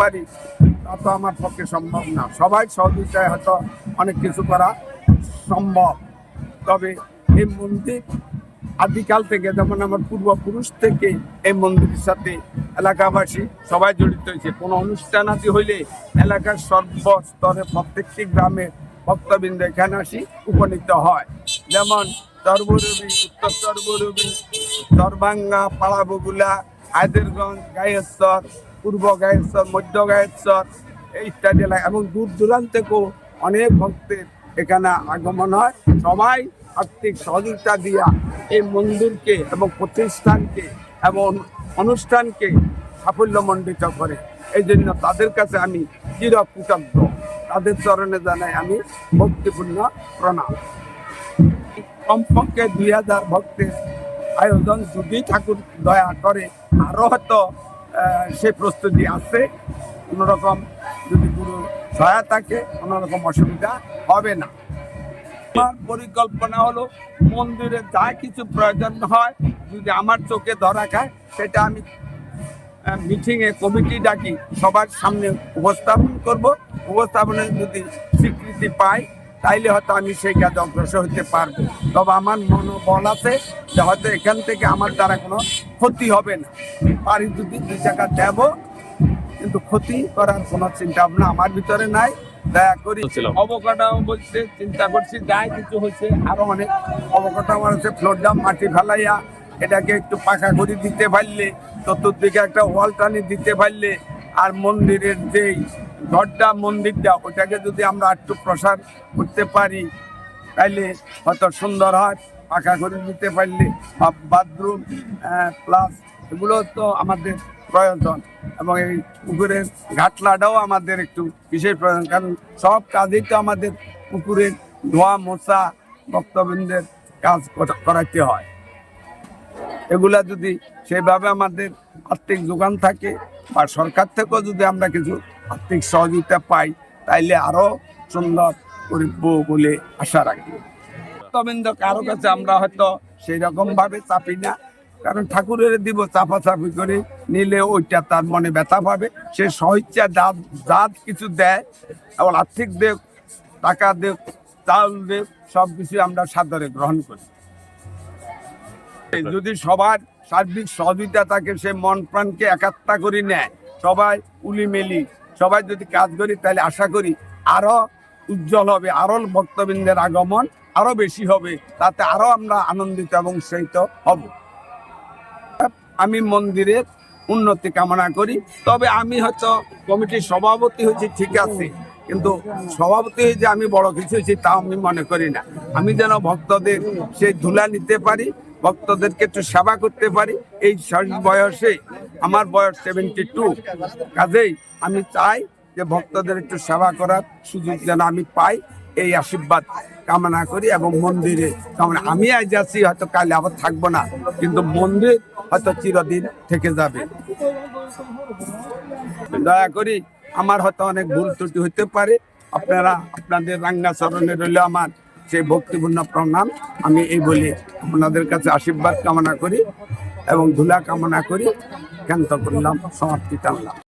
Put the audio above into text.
পারি, তা তো আমার পক্ষে সম্ভব না। সবাই সহযোগিতায় হয়তো অনেক কিছু করা সম্ভব। তবে এই মন্দির আদিকাল থেকে, যেমন আমার পূর্বপুরুষ থেকে এই মন্দিরের সাথে এলাকাবাসী সবাই জড়িত হয়েছে। কোনো অনুষ্ঠান আদি হইলে এলাকার সর্বস্তরে প্রত্যেকটি গ্রামে ভক্তবৃন্দ এখানে আসি, উপনীত হয়। যেমন সর্বরবি উত্তর সর্বরবি দরভাঙ্গা পাড়া বগুলা গায়েশ্বর পূর্ব গায়েশ্বর মধ্য গায়েশ্বর ইত্যাদি এলাকা এবং দূর দূরান্ত থেকেও অনেক ভক্তের এখানে আগমন হয়। সবাই আর্থিক সহযোগিতা দিয়া এই মন্দিরকে এবং প্রতিষ্ঠানকে এবং অনুষ্ঠানকে সাফল্যমণ্ডিত করে। এই জন্য তাদের কাছে আমি চিরকৃতজ্ঞ। তাদের চরণে জানাই আমি ভক্তিপূর্ণ প্রণাম। কমপক্ষে দুই হাজার ভক্তের আয়োজন যদি ঠাকুর দয়া করে আরও হয়তো সে প্রস্তুতি আছে। কোনোরকম যদি কোনো সহায়তা থাকে কোনোরকম অসুবিধা হবে না। আমার পরিকল্পনা হলো, মন্দিরে যা কিছু প্রয়োজন হয়, যদি আমার চোখে ধরা খায়, সেটা আমি মিটিংয়ে কমিটি ডাকি, সবার সামনে উপস্থাপন করব। উপস্থাপনে যদি স্বীকৃতি পাই, তাইলে হয়তো আমি সেই কাজে অগ্রসর হতে পারব। তবে আমার মনোবল আছে যে হয়তো এখান থেকে আমার দ্বারা কোনো ক্ষতি হবে না। পারি যদি দুই টাকা দেব কিন্তু ক্ষতি করার কোনো চিন্তা ভাবনা আমার ভিতরে নাই। দয়া করি। অবকাটা বলতে চিন্তা করছি যাই কিছু হয়েছে আরও অনেক অবকাটা আমার হচ্ছে ফ্লোর ডাম মাটি ফেলাইয়া এটাকে একটু পাকা করে দিতে পারলে চতুর্দিকে একটা ওয়াল টানি দিতে পারলে আর মন্দিরের যেই ঘরটা মন্দিরটা ওটাকে যদি আমরা একটু প্রসার করতে পারি তাইলে হয়তো সুন্দর হয়। পাকা করে দিতে পারলে বা বাথরুম প্লাস এগুলো তো আমাদের প্রয়োজন এবং এই পুকুরের ঘাটলাটাও আমাদের একটু বিশেষ প্রয়োজন। কারণ সব কাজেই তো আমাদের পুকুরের ধোয়া মোছা ভক্তবৃন্দের কাজ করা- করাইতে হয়। এগুলা যদি সেভাবে আমাদের আর্থিক যোগান থাকে বা সরকার থেকেও যদি আমরা কিছু আর্থিক সহযোগিতা পাই, তাইলে আরও সুন্দর করব বলে আশা রাখি ভক্তবৃন্দ কারও কাছে আমরা হয়তো সেই রকম ভাবে চাপি না। কারণ ঠাকুরের দিব চাপা চাপি করে নিলে ওইটা তার মনে ব্যথা পাবে। সে সহিচ্ছা দাঁত দাঁত কিছু দেয় এবং আর্থিক দেব, টাকা দেব চাউল দেব সব কিছু আমরা সাদরে গ্রহণ করি। যদি সবার সার্বিক সহযোগিতা থাকে, সে মন প্রাণকে একাত্তা করে নেয়। সবাই উলি মেলি সবাই যদি কাজ করি, তাহলে আশা করি আরও উজ্জ্বল হবে, আরও ভক্তবৃন্দের আগমন আরও বেশি হবে, তাতে আরও আমরা আনন্দিত এবং সেই হব। আমি মন্দিরের উন্নতি কামনা করি। তবে আমি হয়তো কমিটির সভাপতি হয়েছি, ঠিক আছে। কিন্তু সভাপতি হয়ে যে আমি বড় কিছু হয়েছি, তা আমি মনে করি না। আমি যেন ভক্তদের সেই ধুলা নিতে পারি, ভক্তদেরকে একটু সেবা করতে পারি। এই বয়সে, আমার বয়স সেভেন্টি টু কাজেই আমি চাই যে ভক্তদের একটু সেবা করার সুযোগ যেন আমি পাই। এই আশীর্বাদ কামনা করি এবং মন্দিরে কামনা আমি আজ আছি, হয়তো কালে আবার থাকব না, কিন্তু মন্দির হয়তো চিরদিন থেকে যাবে। দয়া করি, আমার হয়তো অনেক ভুল ত্রুটি হতে পারে। আপনারা, আপনাদের রাঙ্গা চরণে রইল আমার সেই ভক্তিপূর্ণ প্রণাম। আমি এই বলে আপনাদের কাছে আশীর্বাদ কামনা করি এবং ধুলা কামনা করি। ক্ষান্ত করলাম সমাপ্তি টানলাম